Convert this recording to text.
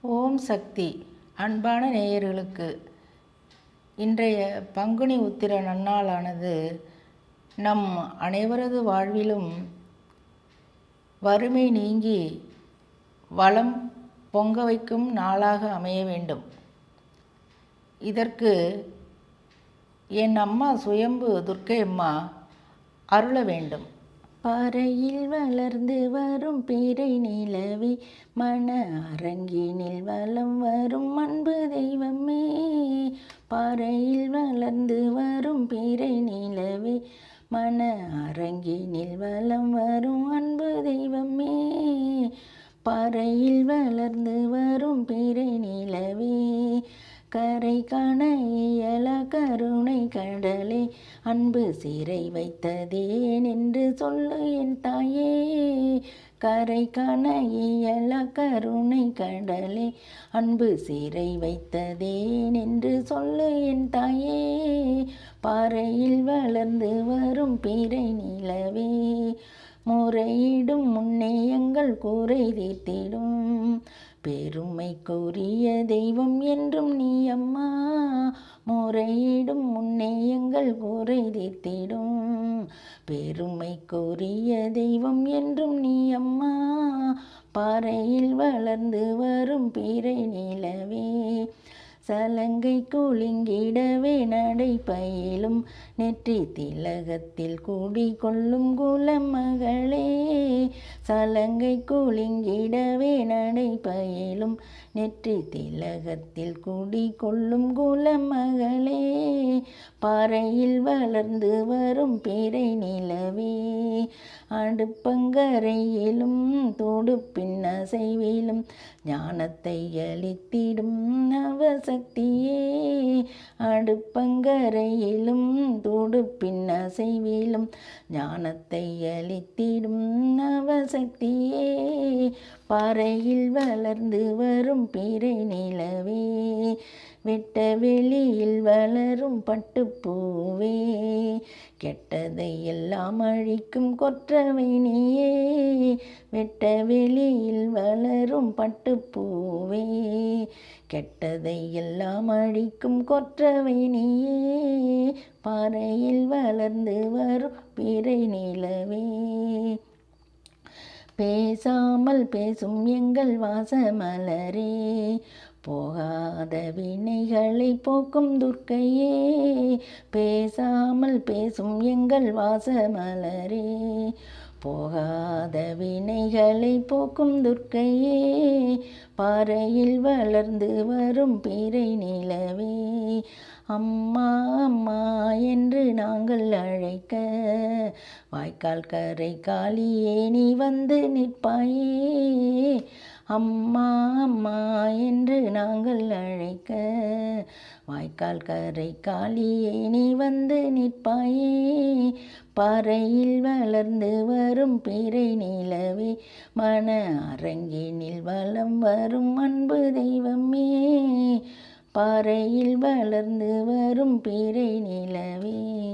ஓம் சக்தி. அன்பான நேயர்களுக்கு இன்றைய பங்குனி உத்திர நன்னாளானது நம் அனைவரது வாழ்விலும் வறுமை நீங்கி வளம் பொங்க வைக்கும் நாளாக அமைய வேண்டும். இதற்கு என் அம்மா சுயம்பு துர்க்கை அம்மா அருள வேண்டும். பாறையில் வளர்ந்து வரும் பிறை நிலவே மன அரங்கினில் வலம் வரும் அன்பு தெய்வமே. பாறையில் வளர்ந்து வரும் பிறை நிலவே மன அரங்கினில் வலம் வரும் அன்பு தெய்வமே. பாறையில் வளர்ந்து வரும் பிறை நிலவே கரை காண இயல கருணை கடலே. அன்பு சிறை வைத்ததேன் என்று சொல்லு என் தாயே. கரை காண இயல கருணை கடலே. அன்பு சிறை வைத்ததேன் என்று சொல்லு என் தாயே. பாறையில் வளர்ந்து வரும் பிறை நிலவே முறையிடும் முன்னே எங்கள் கூரை தீர்த்திடும். பெருமைக்குரிய தெய்வம் என்றும் நீ அம்மா. முறையிடும் முன்னே எங்கள் கூரை தீர்த்திடும். பெருமைக்குரிய தெய்வம் என்றும் நீ அம்மா. பாறையில் வளர்ந்து வரும் பிறை நிலவே சலங்கை குலுங்கிடவே நடை பயிலும் நெற்றி திலகத்தில் கூடிக்கொள்ளும் குலமகளே. சலங்கை குலுங்கிடவே நடை பயிலும் நெற்றி திலகத்தில் கூடிக்கொள்ளும் குலமகளே. பாறையில் வளர்ந்து வரும் பேரை நிலவே. அடுப்பங்கரையிலும் தொடுப்பின் அசைவிலும் ஞானத்தை அளித்திடும் நவசக்தியே. அடுப்பங்கரையிலும் தொடுப்பின் அசைவிலும் ஞானத்தை அளித்திடும் நவசக்தியே. பாறையில் வளர்ந்து வரும் பிறை நிலவே. வெட்ட வெளியில் வளரும் பட்டுப்பூவே. கெட்டதை எல்லாம் அழிக்கும் கொற்றவை நீயே. வெட்ட வெளியில் வளரும் பட்டுப்பூவே. கெட்டதை எல்லாம் அழிக்கும் கொற்றவை நீயே. பாறையில் வளர்ந்து வரும் பிறை நிலவே. பேசாமல் பேசும் எங்கள் வாசமலரே. போகாத வினைகளை போக்கும் துர்க்கையே. பேசாமல் பேசும் எங்கள் வாசமலரே. போகாத வினைகளை போக்கும் துர்க்கையே. பாறையில் வளர்ந்து வரும் பிறை நிலவே. அம்மா அம்மா என்று நாங்கள் அழை வாய்க்கால் கரை காலியே நீ வந்து நிற்பாயே. அம்மா அம்மா என்று நாங்கள் அழைக்க. வாய்க்கால் கரை காலியே நீ வந்து நிற்பாயே. பாறையில் வளர்ந்து வரும் பிறை நிலவே. மன அரங்கினில் வளம் வரும் அன்பு தெய்வமே. பாறையில் வளர்ந்து வரும் பிறை நிலவே.